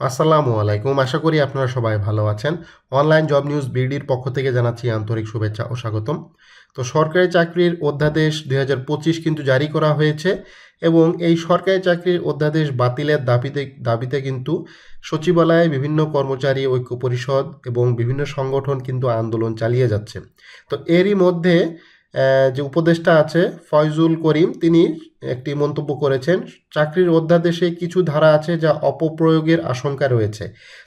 আসসালামু আলাইকুম। আশা করি আপনারা সবাই ভালো আছেন। অনলাইন জব নিউজ বিডির পক্ষ থেকে জানাচ্ছি আন্তরিক শুভেচ্ছা ও স্বাগতম। তো সরকারি চাকরির অধ্যাদেশ দু হাজার পঁচিশ কিন্তু জারি করা হয়েছে এবং এই সরকারি চাকরির অধ্যাদেশ বাতিলের দাবিতে দাবিতে কিন্তু সচিবালয়ে বিভিন্ন কর্মচারী, ঐক্য পরিষদ এবং বিভিন্ন সংগঠন কিন্তু আন্দোলন চালিয়ে যাচ্ছে। তো এরই মধ্যে যে উপদেষ্টা আছে, ফয়জুল করিম, তিনি একটি মন্তব্য করেছেন, চাকরির অধ্যাদেশে কিছু ধারা আছে যা অপপ্রয়োগের আশঙ্কা রয়েছে।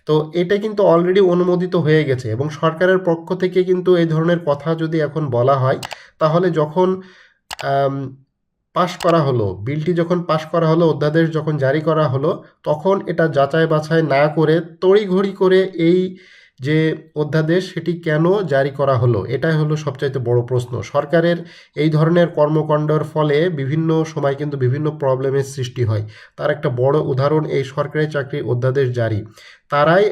তো এটা কিন্তু অলরেডি অনুমোদিত হয়ে গেছে এবং সরকারের পক্ষ থেকে কিন্তু এই ধরনের কথা যদি এখন বলা হয়, তাহলে যখন পাশ করা হলো, বিলটি যখন পাশ করা হলো, অধ্যাদেশ যখন জারি করা হলো, তখন এটা যাচাই বাছাই না করে তড়িঘড়ি করে এই যে অধ্যাদেশ সেটি কেন জারি করা হলো? এটাই হলো সবচাইতে বড় প্রশ্ন। সরকারের এই ধরনের কর্মকাণ্ডর ফলে বিভিন্ন সময় কিন্তু বিভিন্ন প্রবলেমের সৃষ্টি হয়। তার একটা বড় উদাহরণ এই সরকারি চাকরি অধ্যাদেশ জারি। তারাই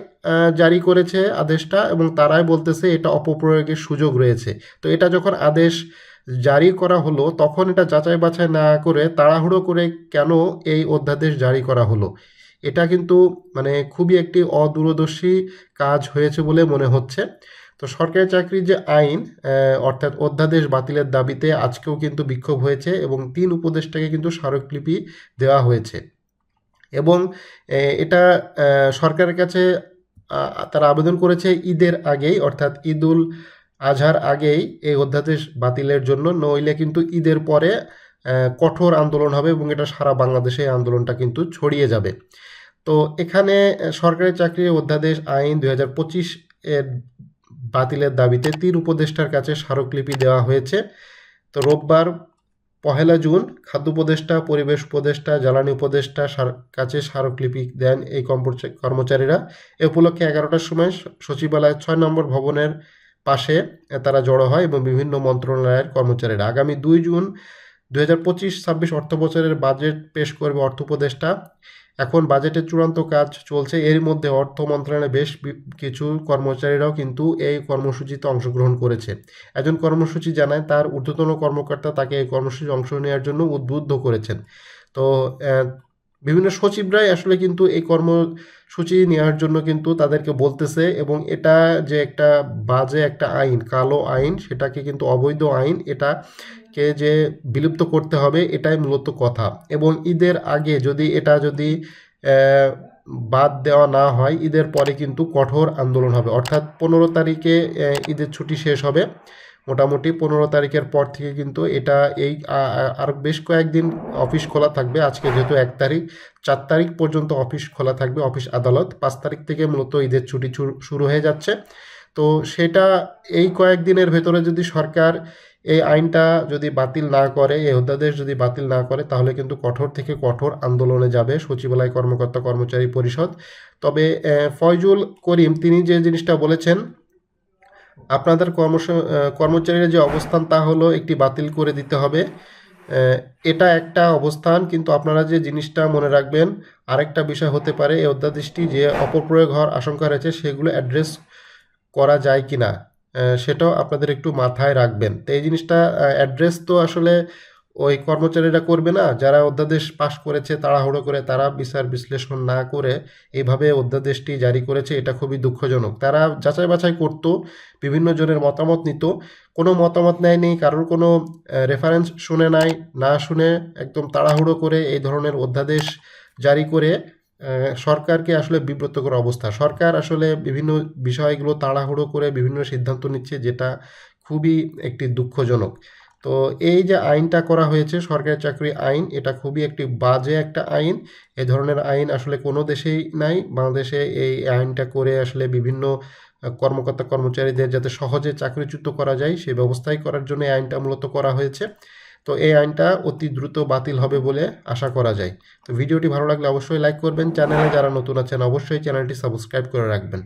জারি করেছে আদেশটা এবং তারাই বলতেছে এটা অপপ্রয়োগের সুযোগ রয়েছে। তো এটা যখন আদেশ জারি করা হলো, তখন এটা যাচাই বাছাই না করে তাড়াহুড়ো করে কেন এই অধ্যাদেশ জারি করা হলো? এটা কিন্তু মানে খুবই একটি অদূরদর্শী কাজ হয়েছে বলে মনে হচ্ছে। তো সরকারি চাকরির যে আইন অর্থাৎ অধ্যাদেশ বাতিলের দাবিতে আজকেও কিন্তু বিক্ষোভ হয়েছে এবং তিন উপদেষ্টাকে কিন্তু স্মারকলিপি দেওয়া হয়েছে। এবং এটা সরকারের কাছে তারা আবেদন করেছে ঈদের আগেই, অর্থাৎ ঈদুল আজহার আগেই এই অধ্যাদেশ বাতিলের জন্য। নইলে কিন্তু ঈদের পরে কঠোর আন্দোলন হবে এবং এটা সারা বাংলাদেশে আন্দোলনটা কিন্তু ছড়িয়ে যাবে। তো এখানে সরকারি চাকরি অধ্যাদেশ আইন দুই হাজার পঁচিশ এর বাতিলের দাবিতে তিন উপদেষ্টার কাছে স্মারকলিপি দেওয়া হয়েছে। তো রোববার পহেলা জুন খাদ্য উপদেষ্টা, পরিবেশ উপদেষ্টা, জ্বালানি উপদেষ্টা কাছে স্মারকলিপি দেন এই কর্মচা- কর্মচারীরা। এ উপলক্ষে এগারোটার সময় সচিবালয়ের ছয় নম্বর ভবনের পাশে তারা জড়ো হয় এবং বিভিন্ন মন্ত্রণালয়ের কর্মচারীরা। আগামী দুই জুন দুই হাজার পঁচিশ ছাব্বিশ অর্থ বছরের বাজেট পেশ করবে অর্থ উপদেষ্টা। এখন বাজেটের চূড়ান্ত কাজ চলছে। এর মধ্যে অর্থ মন্ত্রণালয়ে বেশ কিছু কর্মচারীরাও কিন্তু এই কর্মসূচিতে অংশগ্রহণ করেছে। একজন কর্মসূচি জানায়, তার ঊর্ধ্বতন কর্মকর্তা তাকে এই কর্মসূচি অংশ নেওয়ার জন্য উদ্বুদ্ধ করেছেন। তো বিভিন্ন সচিবরাই আসলে কিন্তু এই কর্মসূচি নেওয়ার জন্য কিন্তু তাদেরকে বলতেছে এবং এটা যে একটা বাজে একটা আইন, কালো আইন, সেটাকে কিন্তু অবৈধ আইন এটাকে যে বিলুপ্ত করতে হবে এটাই মূলত কথা। এবং ঈদের আগে যদি এটা যদি বাদ দেওয়া না হয়, ঈদের পরে কিন্তু কঠোর আন্দোলন হবে। অর্থাৎ পনেরো তারিখে ঈদের ছুটি শেষ হবে। মোটামুটি পনেরো তারিখের পর থেকে কিন্তু এটা এই আর বেশ কয়েকদিন অফিস খোলা থাকবে। আজকে যেহেতু এক তারিখ, চার তারিখ পর্যন্ত অফিস খোলা থাকবে, অফিস আদালত। পাঁচ তারিখ থেকে মূলত ঈদের ছুটি শুরু হয়ে যাচ্ছে। তো সেটা এই কয়েকদিনের ভেতরে যদি সরকার এই আইনটা যদি বাতিল না করে, এই অধ্যাদেশ যদি বাতিল না করে, তাহলে কিন্তু কঠোর থেকে কঠোর আন্দোলনে যাবে সচিবালয় কর্মকর্তা কর্মচারী পরিষদ। তবে ফয়জুল করিম, তিনি যে জিনিসটা বলেছেন, আপনাদের কর্মস কর্মচারীর যে অবস্থান তা হলো একটি বাতিল করে দিতে হবে। এটা একটা অবস্থান, কিন্তু আপনারা যে জিনিসটা মনে রাখবেন, আরেকটা বিষয় হতে পারে, এই অধ্যাদেশটি যে অপপ্রয়োগ হওয়ার আশঙ্কা রয়েছে, সেগুলো অ্যাড্রেস করা যায় কি না সেটাও আপনাদের একটু মাথায় রাখবেন। তো এই জিনিসটা অ্যাড্রেস তো আসলে ওই কর্মচারীরা করবে না, যারা অধ্যাদেশ পাশ করেছে, তাড়াহুড়ো করে তারা বিচার বিশ্লেষণ না করে এইভাবে অধ্যাদেশটি জারি করেছে, এটা খুবই দুঃখজনক। তারা যাচাই বাছাই করতো, বিভিন্ন জনের মতামত নিত, কোনো মতামত নেয়নি, কারোর কোনো রেফারেন্স শুনে নাই, না শুনে একদম তাড়াহুড়ো করে এই ধরনের অধ্যাদেশ জারি করে সরকারকে আসলে বিব্রতকর অবস্থা। সরকার আসলে বিভিন্ন বিষয়গুলো তাড়াহুড়ো করে বিভিন্ন সিদ্ধান্ত নিচ্ছে যেটা খুবই একটি দুঃখজনক। তো এই যে আইনটা করা হয়েছে, সরকারি চাকরি আইন, এটা খুবই একটি বাজে একটা আইন। এ ধরনের আইন আসলে কোনো দেশেই নাই। বাংলাদেশে এই আইনটা করে আসলে বিভিন্ন কর্মকর্তা কর্মচারীদের যাতে সহজে চাকরিচ্যুত করা যায় সেই ব্যবস্থাই করার জন্য আইনটা মূলত করা হয়েছে। তো এই আইনটা অতি দ্রুত বাতিল হবে বলে আশা করা যায়। তো ভিডিওটি ভালো লাগলে অবশ্যই লাইক করবেন। চ্যানেলে যারা নতুন আছেন, অবশ্যই চ্যানেলটি সাবস্ক্রাইব করে রাখবেন।